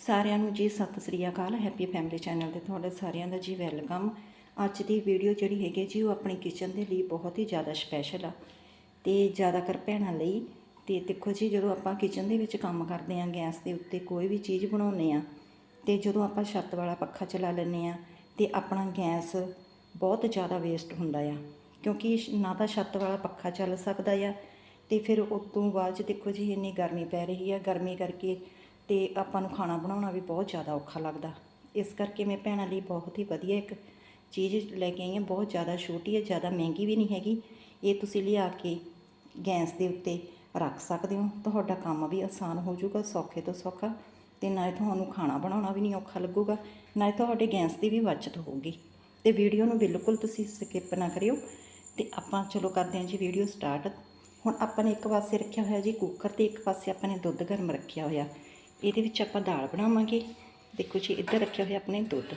ਸਾਰਿਆਂ ਨੂੰ ਜੀ ਸਤਿ ਸ੍ਰੀ ਅਕਾਲ ਹੈਪੀ ਫੈਮਿਲੀ ਚੈਨਲ ਤੇ ਤੁਹਾਡੇ ਸਾਰਿਆਂ ਦਾ ਜੀ ਵੈਲਕਮ ਅੱਜ ਦੀ ਵੀਡੀਓ ਜਿਹੜੀ ਹੈਗੀ ਜੀ, ਉਹ ਆਪਣੀ ਕਿਚਨ ਦੇ ਲਈ ਬਹੁਤ ਹੀ ਜ਼ਿਆਦਾ ਸਪੈਸ਼ਲ ਆ ਤੇ ਜ਼ਿਆਦਾਤਰ ਭੈਣਾਂ ਲਈ। ਤੇ ਦੇਖੋ ਜੀ, ਜਦੋਂ ਆਪਾਂ ਕਿਚਨ ਦੇ ਵਿੱਚ ਕੰਮ ਕਰਦੇ ਆਂ ਗੈਸ ਦੇ ਉੱਤੇ ਕੋਈ ਵੀ ਚੀਜ਼ ਬਣਾਉਂਦੇ ਆ ਤੇ ਜਦੋਂ ਆਪਾਂ ਛੱਤ ਵਾਲਾ ਪੱਖਾ ਚਲਾ ਲੈਂਦੇ ਆ ਤੇ ਆਪਣਾ ਗੈਸ ਬਹੁਤ ਜ਼ਿਆਦਾ ਵੇਸਟ ਹੁੰਦਾ ਆ, ਕਿਉਂਕਿ ਨਾ ਤਾਂ ਛੱਤ ਵਾਲਾ ਪੱਖਾ ਚੱਲ ਸਕਦਾ ਆ, ਤੇ ਫਿਰ ਉਸ ਤੋਂ ਬਾਅਦ 'ਚ ਦੇਖੋ ਜੀ, ਇੰਨੀ ਗਰਮੀ ਪੈ ਰਹੀ ਆ। ਗਰਮੀ ਕਰਕੇ ਤੇ ਆਪਾਂ ਨੂੰ ਖਾਣਾ ਬਣਾਉਣਾ ਵੀ ਬਹੁਤ ਜ਼ਿਆਦਾ ਔਖਾ ਲੱਗਦਾ। ਇਸ ਕਰਕੇ ਮੈਂ ਭੈਣਾਂ ਲਈ ਬਹੁਤ ਹੀ ਵਧੀਆ ਇੱਕ ਚੀਜ਼ ਲੈ ਕੇ ਆਈ ਹਾਂ, ਬਹੁਤ ਜ਼ਿਆਦਾ ਛੋਟੀ ਹੈ, ਜ਼ਿਆਦਾ ਮਹਿੰਗੀ ਵੀ ਨਹੀਂ ਹੈਗੀ। ਇਹ ਤੁਸੀਂ ਲਿਆ ਕੇ ਗੈਸ ਦੇ ਉੱਤੇ ਰੱਖ ਸਕਦੇ ਹੋ। ਤੁਹਾਡਾ ਕੰਮ ਵੀ ਆਸਾਨ ਹੋ ਜਾਊਗਾ, ਸੌਖੇ ਤੋਂ ਸੌਖਾ ਤੇ ਨਾਲੇ ਤੁਹਾਨੂੰ ਖਾਣਾ ਬਣਾਉਣਾ ਵੀ ਨਹੀਂ ਔਖਾ ਲੱਗੂਗਾ, ਨਾਲੇ ਤੁਹਾਡੇ ਗੈਸ ਦੀ ਵੀ ਬਚਤ ਹੋਊਗੀ। ਤੇ ਵੀਡੀਓ ਨੂੰ ਬਿਲਕੁਲ ਤੁਸੀਂ ਸਕਿਪ ਨਾ ਕਰਿਓ ਤੇ ਆਪਾਂ ਚਲੋ ਕਰਦੇ ਹਾਂ ਜੀ ਵੀਡੀਓ ਸਟਾਰਟ। ਹੁਣ ਆਪਾਂ ਨੇ ਇੱਕ ਪਾਸੇ ਰੱਖਿਆ ਹੋਇਆ ਜੀ ਕੁੱਕਰ ਤੇ ਇੱਕ ਪਾਸੇ ਆਪਾਂ ਨੇ ਦੁੱਧ ਗਰਮ ਰੱਖਿਆ ਹੋਇਆ। ਇਹਦੇ ਵਿੱਚ ਆਪਾਂ ਦਾਲ ਬਣਾਵਾਂਗੇ ਦੇਖੋ ਜੀ ਇੱਧਰ ਰੱਖਿਆ ਹੋਇਆ ਆਪਣੇ ਦੁੱਧ।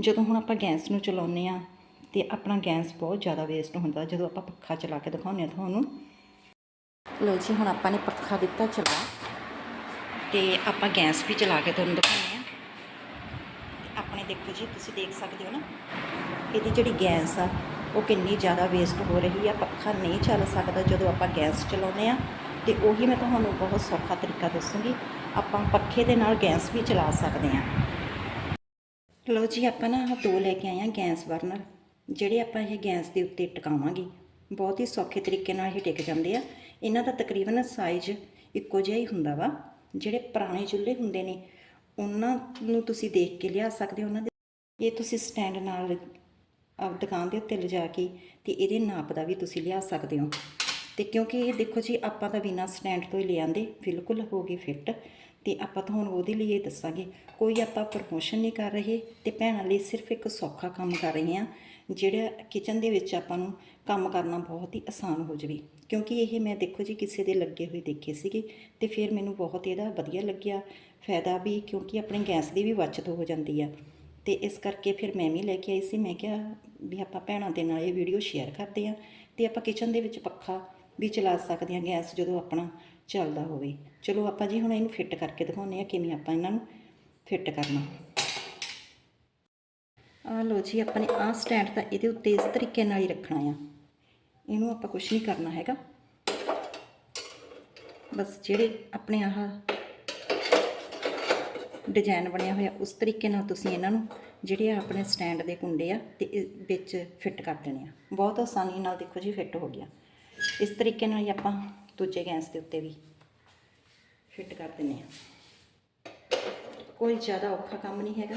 ਜਦੋਂ ਹੁਣ ਆਪਾਂ ਗੈਸ ਨੂੰ ਚਲਾਉਂਦੇ ਆ ਤੇ ਆਪਣਾ ਗੈਸ ਬਹੁਤ ਜ਼ਿਆਦਾ ਵੇਸਟ ਹੁੰਦਾ, ਜਦੋਂ ਆਪਾਂ ਪੱਖਾ ਚਲਾ ਕੇ ਦਿਖਾਉਂਦੇ ਆ ਤੁਹਾਨੂੰ। ਲੋ ਜੀ, ਹੁਣ ਆਪਾਂ ਨੇ ਪੱਖਾ ਦਿੱਤਾ ਚਲਾ ਤੇ ਆਪਾਂ ਗੈਸ ਵੀ ਚਲਾ ਕੇ ਤੁਹਾਨੂੰ ਦਿਖਾਉਂਦੇ ਆ ਆਪਣੇ ਦੇਖੋ ਜੀ, ਤੁਸੀਂ ਦੇਖ ਸਕਦੇ ਹੋ ਨਾ, ਇਹਦੀ ਜਿਹੜੀ ਗੈਸ ਆ, ਉਹ ਕਿੰਨੀ ਜ਼ਿਆਦਾ ਵੇਸਟ ਹੋ ਰਹੀ ਆ, ਪੱਖਾ ਨਹੀਂ ਚੱਲ ਸਕਦਾ ਜਦੋਂ ਆਪਾਂ ਗੈਸ ਚਲਾਉਂਦੇ ਆ ਤੇ ਉਹੀ ਮੈਂ ਤੁਹਾਨੂੰ ਬਹੁਤ ਸੌਖਾ ਤਰੀਕਾ ਦੱਸੂੰਗੀ। ਆਪਾਂ ਪੱਖੇ ਦੇ ਨਾਲ ਗੈਸ ਵੀ ਚਲਾ ਸਕਦੇ ਹਾਂ। ਲਓ ਜੀ, ਆਪਾਂ ਨਾ ਆਹ ਦੋ ਲੈ ਕੇ ਆਏ ਆ ਗੈਸ ਬਰਨਰ, ਜਿਹੜੇ ਆਪਾਂ ਇਹ ਗੈਸ ਦੇ ਉੱਤੇ ਟਿਕਾਵਾਂਗੇ। ਬਹੁਤ ਹੀ ਸੌਖੇ ਤਰੀਕੇ ਨਾਲ ਇਹ ਟਿਕ ਜਾਂਦੇ ਆ। ਇਹਨਾਂ ਦਾ ਤਕਰੀਬਨ ਸਾਈਜ਼ ਇੱਕੋ ਜਿਹਾ ਹੀ ਹੁੰਦਾ ਵਾ, ਜਿਹੜੇ ਪੁਰਾਣੇ ਚੁੱਲ੍ਹੇ ਹੁੰਦੇ ਨੇ, ਉਹਨਾਂ ਨੂੰ ਤੁਸੀਂ ਦੇਖ ਕੇ ਲਿਆ ਸਕਦੇ ਹੋ। ਉਹਨਾਂ ਦੇ ਇਹ ਤੁਸੀਂ ਸਟੈਂਡ ਨਾਲ ਦੁਕਾਨ ਦੇ ਉੱਤੇ ਲਿਜਾ ਕੇ ਤੇ ਇਹਦੇ ਨਾਪ ਦਾ ਵੀ ਤੁਸੀਂ ਲਿਆ ਸਕਦੇ ਹੋ। ਤੇ ਕਿਉਂਕਿ ਇਹ ਦੇਖੋ ਜੀ, ਆਪਾਂ ਤਾਂ ਬਿਨਾਂ ਸਟੈਂਡ ਤੋਂ ਹੀ ਲਿਆਂਦੇ ਬਿਲਕੁਲ ਹੋ ਗਈ ਫਿੱਟ ਤੇ ਆਪਾਂ ਤੁਹਾਨੂੰ ਉਹਦੇ ਲਈ ਇਹ ਦੱਸਾਂਗੇ। ਕੋਈ ਆਪਾਂ ਪ੍ਰਮੋਸ਼ਨ ਨਹੀਂ ਕਰ ਰਹੇ ਤੇ ਭੈਣਾਂ ਲਈ ਸਿਰਫ ਇੱਕ ਸੌਖਾ ਕੰਮ ਕਰ ਰਹੇ ਹਾਂ, ਜਿਹੜਾ ਕਿਚਨ ਦੇ ਵਿੱਚ ਆਪਾਂ ਨੂੰ ਕੰਮ ਕਰਨਾ ਬਹੁਤ ਹੀ ਆਸਾਨ ਹੋ ਜਵੇ। ਕਿਉਂਕਿ ਇਹ ਮੈਂ ਦੇਖੋ ਜੀ, ਕਿਸੇ ਦੇ ਲੱਗੇ ਹੋਏ ਦੇਖੇ ਸੀਗੇ ਤੇ ਫਿਰ ਮੈਨੂੰ ਬਹੁਤ ਇਹਦਾ ਵਧੀਆ ਲੱਗਿਆ। ਫਾਇਦਾ ਵੀ ਕਿਉਂਕਿ ਆਪਣੇ ਗੈਸ ਦੀ ਵੀ ਬਚਤ ਹੋ ਜਾਂਦੀ ਆ। ਤੇ ਇਸ ਕਰਕੇ ਫਿਰ ਮੈਂ ਵੀ ਲੈ ਕੇ ਆਈ ਸੀ। ਮੈਂ ਕਿਹਾ ਵੀ ਆਪਾਂ ਭੈਣਾਂ ਦੇ ਨਾਲ ਇਹ ਵੀਡੀਓ ਸ਼ੇਅਰ ਕਰਦੇ ਆ ਤੇ ਆਪਾਂ ਕਿਚਨ ਦੇ ਵਿੱਚ ਪੱਖਾ ਵੀ ਚਲਾ ਸਕਦੇ ਹਾਂ ਗੈਸ ਜਦੋਂ ਆਪਣਾ ਚੱਲਦਾ ਹੋਵੇ। ਚਲੋ ਆਪਾਂ ਜੀ ਹੁਣ ਇਹਨੂੰ ਫਿੱਟ ਕਰਕੇ ਦਿਖਾਉਂਦੇ ਆ ਕਿਵੇਂ ਆਪਾਂ ਇਹਨਾਂ ਨੂੰ ਫਿੱਟ ਕਰਨਾ। ਆ ਲੋ ਜੀ, ਆਪਾਂ ਨੇ ਆਹ ਸਟੈਂਡ ਤਾਂ ਇਹਦੇ ਉੱਤੇ ਇਸ ਤਰੀਕੇ ਨਾਲ ਹੀ ਰੱਖਣਾ ਆ। ਇਹਨੂੰ ਆਪਾਂ ਕੁਝ ਨਹੀਂ ਕਰਨਾ ਹੈਗਾ। ਬਸ ਜਿਹੜੇ ਆਪਣੇ ਆਹ ਡਿਜ਼ਾਈਨ ਬਣਿਆ ਹੋਇਆ, ਉਸ ਤਰੀਕੇ ਨਾਲ ਤੁਸੀਂ ਇਹਨਾਂ ਨੂੰ ਜਿਹੜੇ ਆ ਆਪਣੇ ਸਟੈਂਡ ਦੇ ਕੁੰਡੇ ਆ, ਤੇ ਇਹ ਵਿੱਚ ਫਿੱਟ ਕਰ ਦੇਣੇ ਆ। ਬਹੁਤ ਆਸਾਨੀ ਨਾਲ ਦੇਖੋ ਜੀ, ਫਿੱਟ ਹੋ ਗਿਆ। ਇਸ ਤਰੀਕੇ ਨਾਲ ਹੀ ਆਪਾਂ ਦੂਜੇ ਗੈਸ ਦੇ ਉੱਤੇ ਵੀ ਫਿੱਟ ਕਰ ਦਿੰਦੇ ਆ ਕੋਈ ਜ਼ਿਆਦਾ ਔਖਾ ਕੰਮ ਨਹੀਂ ਹੈਗਾ।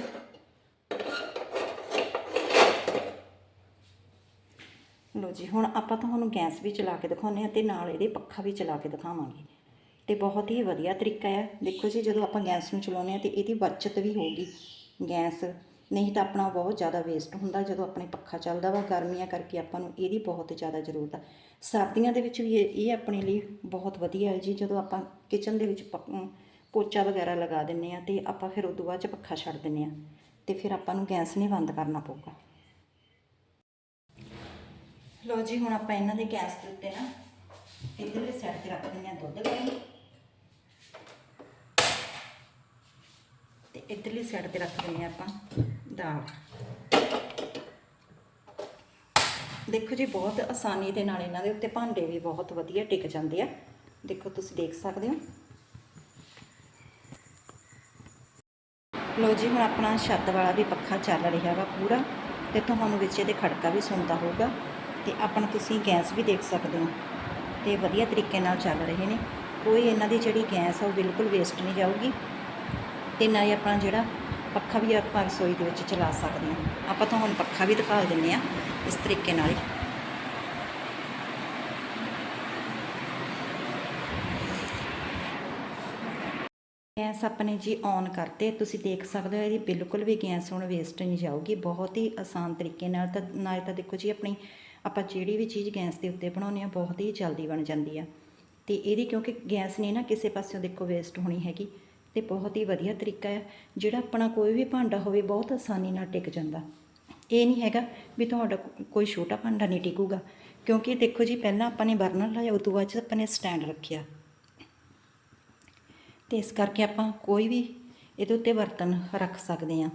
ਲੋ ਜੀ, ਹੁਣ ਆਪਾਂ ਤੁਹਾਨੂੰ ਗੈਸ ਵੀ ਚਲਾ ਕੇ ਦਿਖਾਉਂਦੇ ਆ ਤੇ ਨਾਲ ਇਹਦੇ ਪੱਖਾ ਵੀ ਚਲਾ ਕੇ ਦਿਖਾਵਾਂਗੇ। ਤੇ ਬਹੁਤ ਹੀ ਵਧੀਆ ਤਰੀਕਾ ਆ ਦੇਖੋ ਜੀ, ਜਦੋਂ ਆਪਾਂ ਗੈਸ ਨੂੰ ਚਲਾਉਂਦੇ ਆ ਤੇ ਇਹਦੀ ਬਚਤ ਵੀ ਹੋਊਗੀ। ਗੈਸ ਨਹੀਂ ਤਾਂ ਆਪਣਾ ਬਹੁਤ ਜ਼ਿਆਦਾ ਵੇਸਟ ਹੁੰਦਾ ਜਦੋਂ ਆਪਣੇ ਪੱਖਾ ਚੱਲਦਾ ਵਾ, ਗਰਮੀਆਂ ਕਰਕੇ ਆਪਾਂ ਨੂੰ ਇਹਦੀ ਬਹੁਤ ਜ਼ਿਆਦਾ ਜ਼ਰੂਰਤ ਆ। ਸਰਦੀਆਂ ਦੇ ਵਿੱਚ ਵੀ ਇਹ ਇਹ ਆਪਣੇ ਲਈ ਬਹੁਤ ਵਧੀਆ ਹੈ ਜੀ, ਜਦੋਂ ਆਪਾਂ ਕਿਚਨ ਦੇ ਵਿੱਚ ਪੋਚਾ ਵਗੈਰਾ ਲਗਾ ਦਿੰਨੇ ਆ ਤੇ ਆਪਾਂ ਫਿਰ ਉਦੋਂ ਬਾਅਦ ਚ ਪੱਖਾ ਛੱਡ ਦਿੰਨੇ ਆ ਤੇ ਫਿਰ ਆਪਾਂ ਨੂੰ ਗੈਸ ਨਹੀਂ ਬੰਦ ਕਰਨਾ ਪਊਗਾ। ਲੋ ਜੀ, ਹੁਣ ਆਪਾਂ ਇਹਨਾਂ ਦੇ ਗੈਸ ਦੇ ਉੱਤੇ ਨਾ ਇਧਰਲੇ ਸਾਈਡ ਤੇ ਰੱਖ ਦਿੰਦੇ ਆ ਦੁੱਧ ਗਰਮ। ਤੇ ਇਧਰਲੀ ਸਾਈਡ ਤੇ ਰੱਖ ਦਿੰਦੇ ਆ ਆਪਾਂ। ਦਾਲ ਦੇਖੋ ਜੀ, ਬਹੁਤ ਆਸਾਨੀ ਦੇ ਨਾਲ ਇਹਨਾਂ ਦੇ ਉੱਤੇ ਭਾਂਡੇ ਵੀ ਬਹੁਤ ਵਧੀਆ ਟਿਕ ਜਾਂਦੇ ਆ। ਦੇਖੋ, ਤੁਸੀਂ ਦੇਖ ਸਕਦੇ ਹੋ। ਲੋ ਜੀ, ਹੁਣ ਆਪਣਾ ਛੱਤ ਵਾਲਾ ਵੀ ਪੱਖਾ ਚੱਲ ਰਿਹਾ ਵਾ ਪੂਰਾ ਤੇ ਤੁਹਾਨੂੰ ਵਿੱਚ ਇਹਦੇ ਖੜਕਾ ਵੀ ਸੁਣਦਾ ਹੋਊਗਾ ਤੇ ਆਪਣਾ ਤੁਸੀਂ ਗੈਸ ਵੀ ਦੇਖ ਸਕਦੇ ਹੋ ਤੇ ਵਧੀਆ ਤਰੀਕੇ ਨਾਲ ਚੱਲ ਰਹੇ ਨੇ। ਕੋਈ ਇਹਨਾਂ ਦੀ ਜਿਹੜੀ ਗੈਸ ਆ ਉਹ ਬਿਲਕੁਲ ਵੇਸਟ ਨਹੀਂ ਜਾਊਗੀ ਤੇ ਨਾ ਹੀ ਆਪਣਾ ਜਿਹੜਾ ਪੱਖਾ ਵੀ ਆਪਾਂ ਰਸੋਈ ਦੇ ਵਿੱਚ ਚਲਾ ਸਕਦੇ ਹਾਂ। ਆਪਾਂ ਤੁਹਾਨੂੰ ਪੱਖਾ ਵੀ ਦਿਖਾ ਦਿੰਨੇ ਆ ਇਸ ਤਰੀਕੇ ਨਾਲ ਗੈਸ ਆਪਣੇ ਜੀ ਔਨ ਕਰਤੇ, ਤੁਸੀਂ ਦੇਖ ਸਕਦੇ ਹੋ ਇਹਦੀ ਬਿਲਕੁਲ ਵੀ ਗੈਸ ਹੁਣ ਵੇਸਟ ਨਹੀਂ ਜਾਊਗੀ। ਬਹੁਤ ਹੀ ਆਸਾਨ ਤਰੀਕੇ ਨਾਲ ਤਾਂ ਨਾਲ ਤਾਂ ਦੇਖੋ ਜੀ ਆਪਣੀ, ਆਪਾਂ ਜਿਹੜੀ ਵੀ ਚੀਜ਼ ਗੈਸ ਦੇ ਉੱਤੇ ਬਣਾਉਂਦੇ ਆ ਬਹੁਤ ਹੀ ਜਲਦੀ ਬਣ ਜਾਂਦੀ ਆ। ਤੇ ਇਹਦੀ ਕਿਉਂਕਿ ਗੈਸ ਨਹੀਂ ਨਾ ਕਿਸੇ ਪਾਸਿਓਂ ਦੇਖੋ ਵੇਸਟ ਹੋਣੀ ਹੈਗੀ। ਤੇ ਬਹੁਤ ਹੀ ਵਧੀਆ ਤਰੀਕਾ ਹੈ, ਜਿਹੜਾ ਆਪਣਾ ਕੋਈ ਵੀ ਭਾਂਡਾ ਹੋਵੇ ਬਹੁਤ ਆਸਾਨੀ ਨਾਲ ਟਿਕ ਜਾਂਦਾ। ਇਹ ਨਹੀਂ ਹੈਗਾ ਵੀ ਤੁਹਾਡਾ ਕੋਈ ਛੋਟਾ ਭਾਂਡਾ ਨਹੀਂ ਟਿਕੂਗਾ, ਕਿਉਂਕਿ ਦੇਖੋ ਜੀ, ਪਹਿਲਾਂ ਆਪਾਂ ਨੇ ਬਰਨਰ ਲਾਇਆ ਉਸ ਤੋਂ ਬਾਅਦ 'ਚ ਆਪਾਂ ਨੇ ਸਟੈਂਡ ਰੱਖਿਆ। ਤੇ ਇਸ ਕਰਕੇ ਆਪਾਂ ਕੋਈ ਵੀ ਇਹਦੇ ਉੱਤੇ ਬਰਤਨ ਰੱਖ ਸਕਦੇ ਆ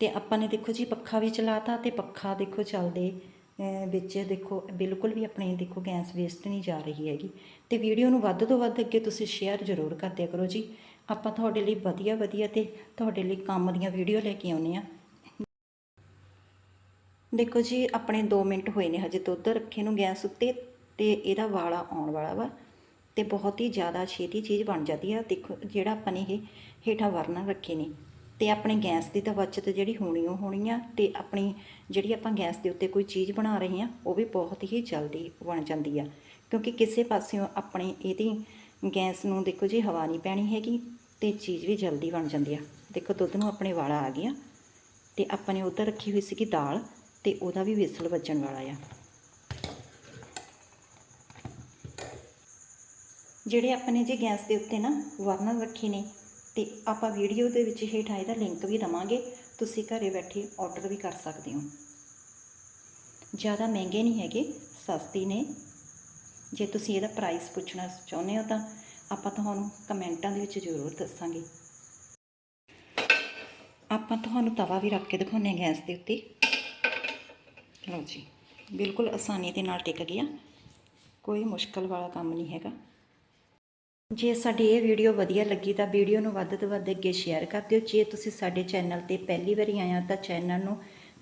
ਤੇ ਆਪਾਂ ਨੇ ਦੇਖੋ ਜੀ, ਪੱਖਾ ਵੀ ਚਲਾਤਾ ਤੇ ਪੱਖਾ ਦੇਖੋ ਚੱਲਦੇ ਵਿੱਚ ਦੇਖੋ, ਬਿਲਕੁਲ ਵੀ ਆਪਣੇ ਦੇਖੋ, ਗੈਸ ਵੇਸਟ ਨਹੀਂ ਜਾ ਰਹੀ ਹੈਗੀ। ਤੇ ਵੀਡੀਓ ਨੂੰ ਵੱਧ ਤੋਂ ਵੱਧ ਅੱਗੇ ਤੁਸੀਂ ਸ਼ੇਅਰ ਜ਼ਰੂਰ ਕਰਦਿਆ ਕਰੋ ਜੀ। ਆਪਾਂ ਤੁਹਾਡੇ ਲਈ ਵਧੀਆ ਵਧੀਆ ਤੇ ਤੁਹਾਡੇ ਲਈ ਕੰਮ ਦੀਆਂ ਵੀਡੀਓ ਲੈ ਕੇ ਆਉਨੇ ਆ ਦੇਖੋ ਜੀ, ਆਪਣੇ 2 ਮਿੰਟ ਹੋਏ ਨੇ ਹਜੇ ਦੁੱਧ ਰੱਖੇ ਨੂੰ ਗੈਸ ਉੱਤੇ ਤੇ ਇਹਦਾ ਵਾਲਾ ਆਉਣ ਵਾਲਾ ਵਾ ਤੇ ਬਹੁਤ ਹੀ ਜ਼ਿਆਦਾ ਛੇਤੀ ਚੀਜ਼ ਬਣ ਜਾਂਦੀ ਆ। ਦੇਖੋ, ਜਿਹੜਾ ਆਪਾਂ ਨੇ ਇਹ ਹੇਠਾਂ ਵਰਨਾ ਰੱਖੇ ਨੇ। ਤੇ ਆਪਣੇ ਗੈਸ ਦੀ ਤਾਂ ਬਚਤ ਜਿਹੜੀ ਹੋਣੀ ਉਹ ਹੋਣੀ ਆ, ਤੇ ਆਪਣੀ ਜਿਹੜੀ ਆਪਾਂ ਗੈਸ ਦੇ ਉੱਤੇ ਕੋਈ ਚੀਜ਼ ਬਣਾ ਰਹੇ ਆ, ਉਹ ਵੀ ਬਹੁਤ ਹੀ ਜਲਦੀ ਬਣ ਜਾਂਦੀ ਆ। ਕਿਉਂਕਿ ਕਿਸੇ ਪਾਸਿਓਂ ਆਪਣੇ ਇਹਦੀ ਗੈਸ ਨੂੰ ਦੇਖੋ ਜੀ ਹਵਾ ਨਹੀਂ ਪੈਣੀ ਹੈਗੀ ਤੇ ਚੀਜ਼ ਵੀ ਜਲਦੀ ਬਣ ਜਾਂਦੀ ਆ। ਦੇਖੋ ਦੁੱਧ ਨੂੰ ਆਪਣੇ ਵਾਲਾ ਆ ਗਿਆ, ਤੇ ਆਪਾਂ ਨੇ ਉੱਧਰ ਰੱਖੀ ਹੋਈ ਸੀਗੀ ਦਾਲ ਤੇ ਉਹਦਾ ਵੀ ਵਿਸਲ ਵੱਜਣ ਵਾਲਾ ਆ। ਜਿਹੜੇ ਆਪਾਂ ਨੇ ਜੀ ਗੈਸ ਦੇ ਉੱਤੇ ਨਾ ਵਰਨਰ ਰੱਖੇ ਨੇ ਤੇ ਆਪਾਂ ਵੀਡੀਓ ਦੇ ਵਿੱਚ ਹੇਠਾਂ ਇਹਦਾ ਲਿੰਕ ਵੀ ਦਵਾਂਗੇ। ਤੁਸੀਂ ਘਰੇ ਬੈਠੇ ਆਰਡਰ ਵੀ ਕਰ ਸਕਦੇ ਹੋ। ਜ਼ਿਆਦਾ ਮਹਿੰਗੇ ਨਹੀਂ ਹੈਗੇ, ਸਸਤੀ ਨੇ। ਜੇ ਤੁਸੀਂ ਇਹਦਾ ਪ੍ਰਾਈਸ ਪੁੱਛਣਾ ਚਾਹੁੰਦੇ ਹੋ ਤਾਂ ਆਪਾਂ ਤੁਹਾਨੂੰ ਕਮੈਂਟਾਂ ਦੇ ਵਿੱਚ ਜ਼ਰੂਰ ਦੱਸਾਂਗੇ। ਆਪਾਂ ਤੁਹਾਨੂੰ ਤਵਾ ਵੀ ਰੱਖ ਕੇ ਦਿਖਾਉਂਦੇ ਹਾਂ ਗੈਸ ਦੇ ਉੱਤੇ। ਲਓ ਜੀ, ਬਿਲਕੁਲ ਆਸਾਨੀ ਦੇ ਨਾਲ ਟਿਕ ਗਿਆ। ਕੋਈ ਮੁਸ਼ਕਲ ਵਾਲਾ ਕੰਮ ਨਹੀਂ ਹੈਗਾ। ਜੇ ਸਾਡੀ ਇਹ ਵੀਡੀਓ ਵਧੀਆ ਲੱਗੀ ਤਾਂ ਵੀਡੀਓ ਨੂੰ ਵੱਧ ਤੋਂ ਵੱਧ ਅੱਗੇ ਸ਼ੇਅਰ ਕਰ ਦਿਓ। ਜੇ ਤੁਸੀਂ ਸਾਡੇ ਚੈਨਲ ਤੇ ਪਹਿਲੀ ਵਾਰੀ ਆਏ ਹੋ ਤਾਂ ਚੈਨਲ ਨੂੰ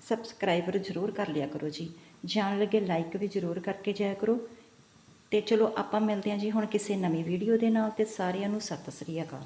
ਸਬਸਕ੍ਰਾਈਬਰ ਜ਼ਰੂਰ ਕਰ ਲਿਆ ਕਰੋ ਜੀ। ਜਾਣ ਲੱਗੇ ਲਾਈਕ ਵੀ ਜ਼ਰੂਰ ਕਰਕੇ ਜਾਇਆ ਕਰੋ। ਤੇ ਚਲੋ ਆਪਾਂ ਮਿਲਦੇ ਹਾਂ ਜੀ ਹੁਣ ਕਿਸੇ ਨਵੀਂ ਵੀਡੀਓ ਦੇ ਨਾਲ ਤੇ ਸਾਰਿਆਂ ਨੂੰ ਸਤਿ ਸ੍ਰੀ ਅਕਾਲ।